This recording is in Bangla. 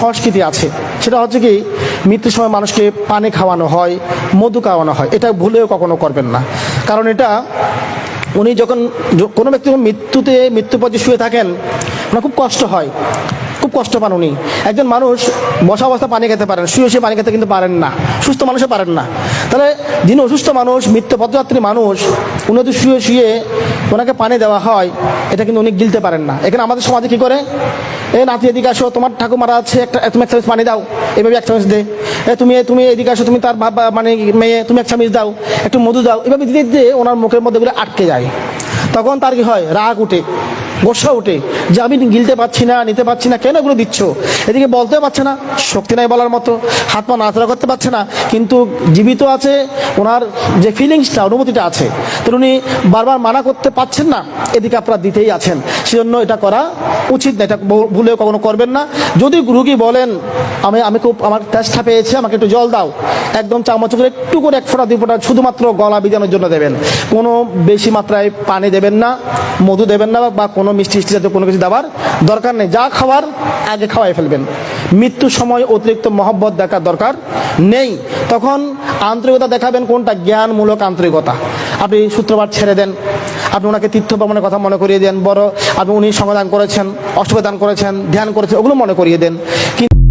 সংস্কৃতি আছে। সেটা হচ্ছে কি, মৃত্যুর সময় মানুষকে পানি খাওয়ানো হয়, মধু খাওয়ানো হয়। এটা ভুলেও কখনো করবেন না। কারণ এটা উনি যখন কোনো ব্যক্তি মৃত্যুতে মৃত্যু পথে শুয়ে থাকেন, ওনার খুব কষ্ট হয়। খুব কষ্ট পান উনি। একজন মানুষ বসা অবস্থা পানি খেতে পারেন, শুয়ে শুয়ে পানি খেতে কিন্তু পারেন না। সুস্থ মানুষও পারেন না। তাহলে যিনি অসুস্থ মানুষ, মৃত্যু পথযাত্রী মানুষ, উনি যদি শুয়ে শুয়ে ওনাকে পানি দেওয়া হয়, এটা কিন্তু উনি গিলতে পারেন না। এখানে আমাদের সমাজে কি করে? এ নাতি এদিকে আসো, তোমার ঠাকুমারা আছে, একটা তুমি এক চামচ পানি দাও। এভাবে এক চামচ দে। এ তুমি তুমি এদিকে আসো, তুমি তার বাবা মানে মেয়ে, তুমি এক চামচ দাও, একটু মধু দাও। এভাবে দিতে দিতে ওনার মুখের মধ্যে গুলো আটকে যায়। তখন তার কি হয়? রাগ উঠে। গোসা উঠে যে আমি গিলতে পারছি না, নিতে পারছি না, কেন এগুলো দিচ্ছ? এদিকে বলতে পারছে না, শক্তি নাই বলার মতো, হাত পা নাড়াচাড়া করতে পারছে না, কিন্তু জীবিত আছে, ওনার যে ফিলিংসটা অনুভূতিটা আছে তো উনি বারবার মানা করতে পারছেন না, এদিকে আপনারা দিতেই আছেন। সেজন্য এটা করা উচিত না, এটা ভুলেও কখনো করবেন না। যদি রুগী বলেন, আমি আমি খুব, আমার তেষ্টা পেয়েছে, আমাকে একটু জল দাও। একদম চামচ করে একটু করে এক ফোঁটা, দুই ফোঁটা শুধুমাত্র গলা বিজানোর জন্য দেবেন। কোনো বেশি মাত্রায় পানি দেবেন না, মধু দেবেন না বা কোনো মিষ্টি মিষ্টি জাতীয় কোনো কিছু দেওয়ার দরকার নেই। যা খাওয়ার আগে খাওয়াই ফেলবেন। মৃত্যু সময় অতিরিক্ত মহব্বত দেখার দরকার নেই। তখন আন্তরিকতা দেখাবেন কোনটা? জ্ঞানমূলক আন্তরিকতা। আপনি সূত্রপাত ছেড়ে দেন। আপনি ওনাকে তীর্থ ভ্রমণের কথা মনে করিয়ে দেন। বড় আপনি উনি সমাধান করেছেন অষ্টদান করেছেন, ধ্যান করেছেন, ওগুলো মনে করিয়ে দেন। কিন্তু